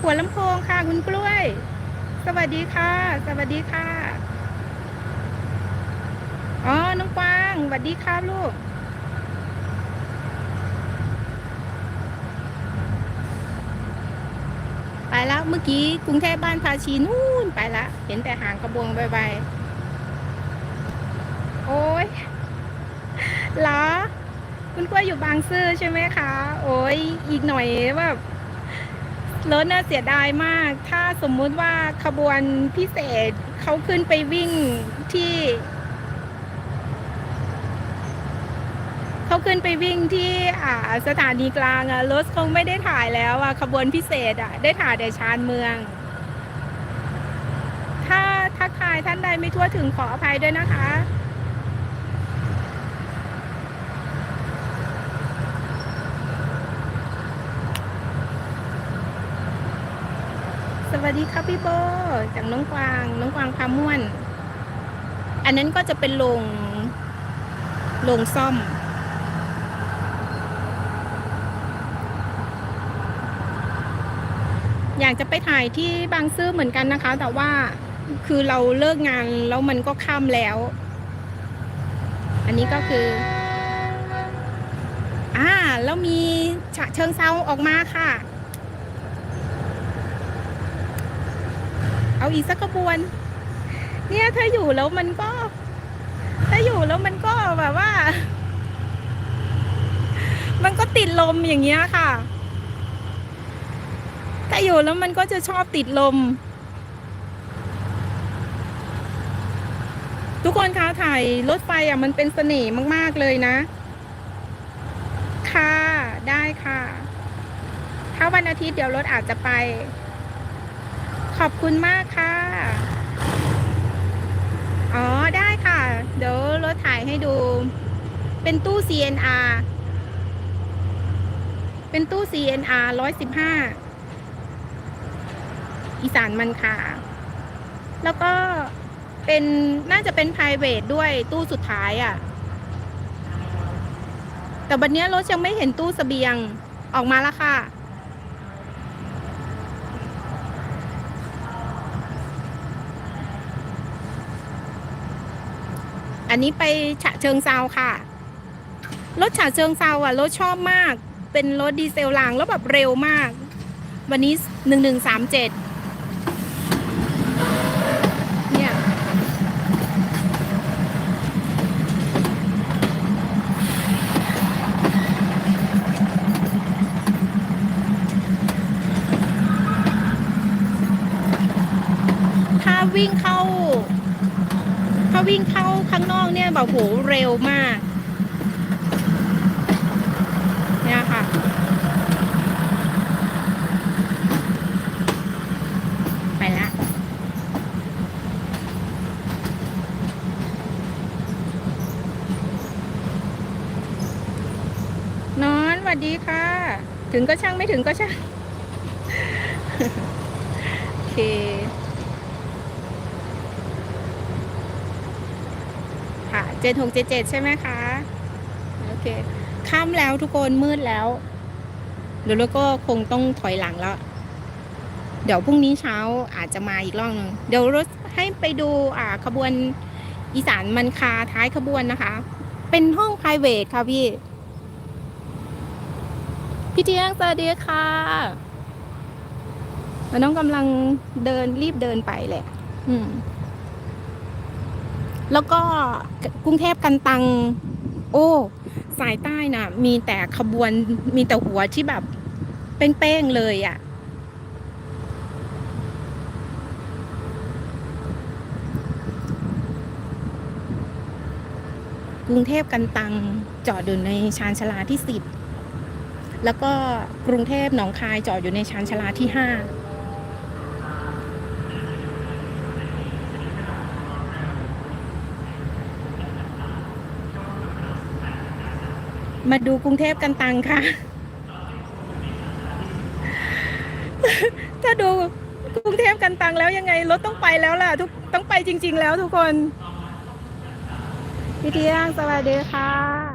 หัวลำโพงค่ะ คุณกล้วย สวัสดีค่ะ สวัสดีค่ะ อ๋อ น้องกวางสวัสดีครับลูก ไปแล้วเมื่อกี้กรุงเทพบ้านภาชีนู่นไปละ เห็นแต่หางกระบวงใบๆ โอ้ยเหรอ คุณกล้วยอยู่บางซื่อใช่ไหมคะ โอ้ยอีกหน่อยแบบ รถน่าเสียดายมาก ถ้าสมมุติว่าขบวนพิเศษเขาขึ้นไปวิ่งที่ เขาขึ้นไปวิ่งที่อ่าสถานีกลางอะรถคงไม่ได้ถ่ายแล้วอะขบวนพิเศษอะได้ถ่ายแต่ชานเมือง ถ้าทักทายท่านใดไม่ทั่วถึงขออภัยด้วยนะคะ วัสดีครับพี่โบจากน้องกวาง น้องกวางพาม่วน อันนั้นก็จะเป็นโรงโรงซ่อม อยากจะไปถ่ายที่บางซื่อเหมือนกันนะคะ แต่ว่าคือเราเลิกงานแล้วมันก็ค่ำแล้ว อันนี้ก็คืออ่าแล้วมีฉะเชิงเซาออกมาค่ะ เอาอีกสักขบวน เนี่ยถ้าอยู่แล้วมันก็ ถ้าอยู่แล้วมันก็แบบว่า มันก็ติดลมอย่างเงี้ยค่ะ ถ้าอยู่แล้วมันก็จะชอบติดลม ทุกคนคะถ่ายรถไฟอะมันเป็นเสน่ห์มากๆเลยนะ ค่ะ ได้ค่ะ ถ้าวันอาทิตย์เดี๋ยวรถอาจจะไป ขอบคุณมากค่ะ อ๋อได้ค่ะ เดี๋ยวรถถ่ายให้ดู เป็นตู้ CNR เป็นตู้ CNR ร้อยสิบห้าอีสานมันค่ะ แล้วก็เป็นน่าจะเป็น private ด้วยตู้สุดท้ายอะ่ะ แต่วันนี้รถยังไม่เห็นตู้สเสบียงออกมาแล้วค่ะ อันนี้ไปฉะเชิงเซาค่ะ รถฉะเชิงเซาอะรถชอบมาก เป็นรถดีเซลรางแล้วแบบเร็วมาก วันนี้หนึ่งหนึ่งสามเจ็ดเนี่ยถ้าวิ่งเข้าาวิ่งเข้าข้างนอกเนี่ยแบบโหเร็วมาก เนี่ยค่ะ ไปละนอนสวัสดีค่ะ ถึงก็ช่างไม่ถึงก็ช่าง โอเค ค่ะ เจ็ดหกเจ็ดเจ็ดใช่ไหมคะ โอเคค่ำแล้วทุกคนมืดแล้วเดี๋ยวเราก็คงต้องถอยหลังแล้ว เดี๋ยวพรุ่งนี้เช้าอาจจะมาอีกรอบหนึ่งเดี๋ยวรถให้ไปดูอ่าขบวนอีสานมันคาท้ายขบวนนะคะ เป็นห้อง p r i v a t ค่ะพี่ พี่เที่ยงสวัสดีค่ะน้องกำลังเดินรีบเดินไปแหละ อืม แล้วก็กรุงเทพกันตัง โอ้สายใต้น่ะ มีแต่ขบวนมีแต่หัวที่แบบเป้งๆเลยอะ่ะ กรุงเทพกันตังจอดอยู่ในชานชาลาที่สิบแล้วก็กรุงเทพหนองคายจอดอยู่ในชานชาลาที่ห้า มาดูกรุงเทพกันตังค่ะ ถ้าดูกรุงเทพกันตังแล้วยังไงรถต้องไปแล้วล่ะ ทุกต้องไปจริง ๆ แล้วทุกคน พี่เที่ยงสวัสดีค่ะ